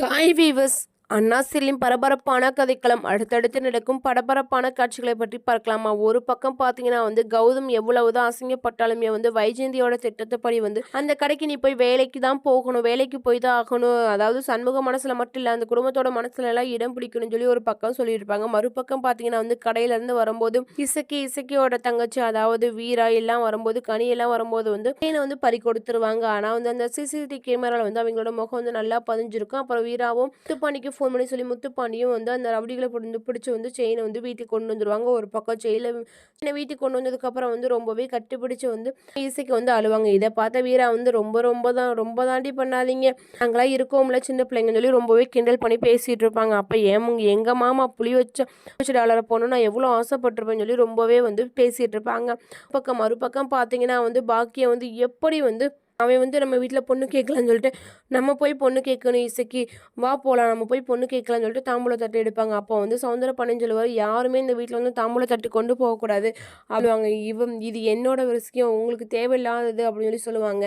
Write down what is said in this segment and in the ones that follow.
Hi viewers அண்ணாசிலின் பரபரப்பான கதைக்களம் அடுத்தடுத்து நடக்கும் பரபரப்பான காட்சிகளை பற்றி பார்க்கலாமா? ஒரு பக்கம் பார்த்தீங்கன்னா வந்து கௌதம் எவ்வளவுதான் அசிங்கப்பட்டாலுமே வந்து வைஜெயந்தியோட திட்டத்தைப்படி வந்து அந்த கடைக்கு நீ போய் வேலைக்கு தான் போகணும் வேலைக்கு போய் தான் ஆகணும். அதாவது சண்முக மனசுல மட்டும் இல்லை அந்த குடும்பத்தோட மனசுல எல்லாம் இடம் பிடிக்கணும்னு சொல்லி ஒரு பக்கம் சொல்லியிருப்பாங்க. மறுபக்கம் பார்த்தீங்கன்னா வந்து கடையில இருந்து வரும்போது இசக்கி இசக்கியோட தங்கச்சி அதாவது வீரா எல்லாம் வரும்போது கனி எல்லாம் வரும்போது வந்து தேனை வந்து பறி கொடுத்துருவாங்க. ஆனால் வந்து அந்த சிசிடிவி கேமரால வந்து அவங்களோட முகம் வந்து நல்லா பதிஞ்சிருக்கும். அப்புறம் வீராவும் துப்பானிக்கு ஃபோன் பண்ணி சொல்லி முத்துப்பாண்டியும் வந்து அந்த ரவுடிகளை பிடிந்து பிடிச்சி வந்து செயினை வந்து வீட்டுக்கு கொண்டு வந்துருவாங்க. ஒரு பக்கம் செயினில் வீட்டுக்கு கொண்டு வந்ததுக்கப்புறம் வந்து ரொம்பவே கட்டிப்பிடிச்சு வந்து இசைக்கு வந்து அழுவாங்க. இதை பார்த்த வீரா வந்து ரொம்ப ரொம்ப தான் ரொம்ப தாண்டி பண்ணாதீங்க. நாங்களாம் இருக்கோம்ல சின்ன பிள்ளைங்கன்னு சொல்லி ரொம்பவே கிண்டல் பண்ணி பேசிகிட்டு இருப்பாங்க. அப்போ ஏன் எங்கள் மாமா புளி வச்ச வச்சு டாலரை போகணும் நான் எவ்வளோ ஆசைப்பட்டிருப்பேன்னு சொல்லி ரொம்பவே வந்து பேசிகிட்டு இருப்பாங்க. பக்கம் மறுபக்கம் பார்த்தீங்கன்னா வந்து பாக்கியம் வந்து எப்படி வந்து அவன் வந்து நம்ம வீட்டில் பொண்ணு கேட்கலான்னு சொல்லிட்டு நம்ம போய் பொண்ணு கேட்கணும் இசைக்கு வா போகலாம் நம்ம போய் பொண்ணு கேட்கலான்னு சொல்லிட்டு தாம்பூல தட்டு எடுப்பாங்க. அப்போ வந்து சவுந்தர பண்ணு சொல்லுவார் யாருமே இந்த வீட்டில் வந்து தாம்பூல தட்டு கொண்டு போகக்கூடாது அப்படிவாங்க இவன் இது என்னோட விஷயம் உங்களுக்கு தேவையில்லாதது அப்படின்னு சொல்லி சொல்லுவாங்க.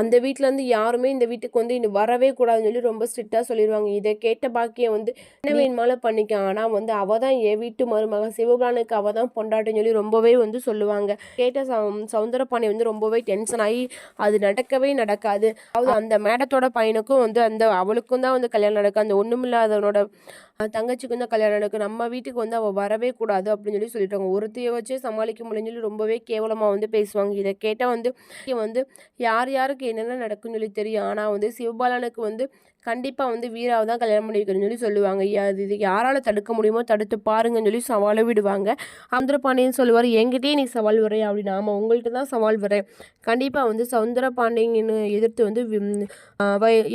அந்த வீட்டில் வந்து யாருமே இந்த வீட்டுக்கு வந்து இன்னும் வரவே கூடாதுன்னு சொல்லி ரொம்ப ஸ்ட்ரிக்டாக சொல்லிடுவாங்க இதை கேட்ட பாக்கியம் வந்து என்ன வேணுமாலும் பண்ணிக்க ஆனால் வந்து அவள் தான் என் வீட்டு மருமக சிவபிரானுக்கு அவள் தான் பொண்டாட்டுன்னு சொல்லி ரொம்பவே வந்து சொல்லுவாங்க. கேட்ட சவுந்தரபாணி வந்து ரொம்பவே டென்ஷன் ஆகி அது அது நடக்கவே நடக்காது. அது அந்த மேடத்தோட பையனுக்கும் வந்து அந்த அவளுக்கும் தான் வந்து கல்யாணம் நடக்கும். அந்த ஒன்றுமில்லாதவனோட தங்கச்சிக்கும் தான் கல்யாணம் நடக்கும். நம்ம வீட்டுக்கு வந்து அவள் வரவே கூடாது அப்படின்னு சொல்லி சொல்லிட்டாங்க. ஒருத்தையை வச்சே சமாளிக்க முடியும்னு சொல்லி ரொம்பவே கேவலமாக வந்து பேசுவாங்க. இதை கேட்டால் வந்து வந்து யார் யாருக்கு என்னென்ன நடக்கும்னு சொல்லி தெரியும். ஆனால் வந்து சிவபாலனுக்கு வந்து கண்டிப்பாக வந்து வீராவை தான் கல்யாணம் பண்ணி வைக்கிறேன் சொல்லி சொல்லுவாங்க. அது இது யாரால் தடுக்க முடியுமோ தடுத்து பாருங்கன்னு சொல்லி சவாலை விடுவாங்க. சவுந்தரபாண்டியன் சொல்லுவார் என்கிட்டயே நீ சவால் வரைய அப்படின்னு. ஆமாம் உங்கள்கிட்ட தான் சவால் வரேன் கண்டிப்பாக வந்து சவுந்தரபாண்டியன் எதிர்த்து வந்து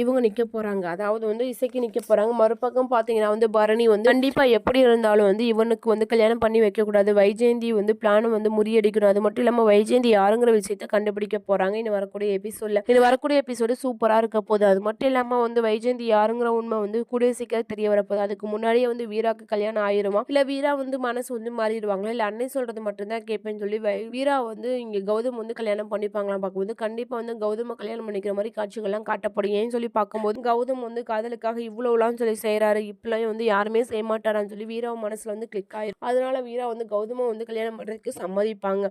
இவங்க நிற்க போகிறாங்க அதாவது வந்து இசைக்கு நிற்க போகிறாங்க மறுபக்கம் பார்த்தீங்கன்னா வந்து பரணி வந்து கண்டிப்பாக எப்படி இருந்தாலும் வந்து இவனுக்கு வந்து கல்யாணம் பண்ணி வைக்கக்கூடாது. வைஜெயந்தி வந்து பிளானும் வந்து முறியடிக்கணும். அது மட்டும் இல்லாமல் வைஜெயந்தி யாருங்கிற விஷயத்த கண்டுபிடிக்க போகிறாங்க இன்னும் வரக்கூடிய எபிசோடில் இது வரக்கூடிய எபிசோடு சூப்பராக இருக்க போகுது. அது மட்டும் இல்லாமல் வந்து வை விஜயந்தி யாருங்கிற உண்மை வந்து கூடிய சீக்கிரம் தெரிய வரப்போகுது. அதுக்கு முன்னாடியே வந்து வீராக்கு கல்யாணம் ஆயிருமா? இல்லை வீரா வந்து மனசு வந்து மாறிடுவாங்களா? இல்லை அன்னை சொல்கிறது மட்டும்தான் கேட்பேன்னு சொல்லி வீரா வந்து இங்கே கௌதம் வந்து கல்யாணம் பண்ணிப்பாங்களாம் பார்க்கும்போது கண்டிப்பாக வந்து கௌதம கல்யாணம் பண்ணிக்கிற மாதிரி காட்சிகள்லாம் காட்டப்படும். ஏன்னு சொல்லி பார்க்கும்போது கௌதம் வந்து காதலுக்காக இவ்வளோலாம் சொல்லி செய்கிறாரு இப்பெல்லாம் வந்து யாருமே செய்ய மாட்டாரான்னு சொல்லி வீரா மனசில் வந்து கிளிக் ஆயிரும். அதனால வீரா வந்து கௌதம வந்து கல்யாணம் பண்ணுறதுக்கு சம்மதிப்பாங்க.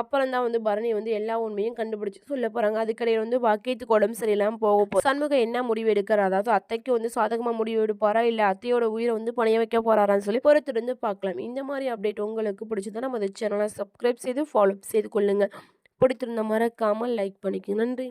அப்புறம் தான் வந்து பரணி வந்து எல்லா உண்மையும் கண்டுபிடிச்சி சொல்ல போகிறாங்க அதுக்கடையில் வந்து வாக்கியத்துக்கு உடம்பு சரியில்லாமல் போக போகும் சண்முகம் என்ன முடிவு எடுக்கிறார்? அதாவது அத்தைக்கு வந்து சாதகமாக முடிவு எடுப்பாரா இல்லை அத்தையோட உயிரை வந்து பணைய வைக்க போறாரான்னு சொல்லி பொறுத்திருந்து பார்க்கலாம். இந்த மாதிரி அப்டேட் உங்களுக்கு பிடிச்சதா நம்ம சேனலை சப்ஸ்கிரைப் செய்து ஃபாலோ செய்து கொள்ளுங்கள் பிடித்திருந்த மறக்காமல் லைக் பண்ணிக்கோங்க. நன்றி.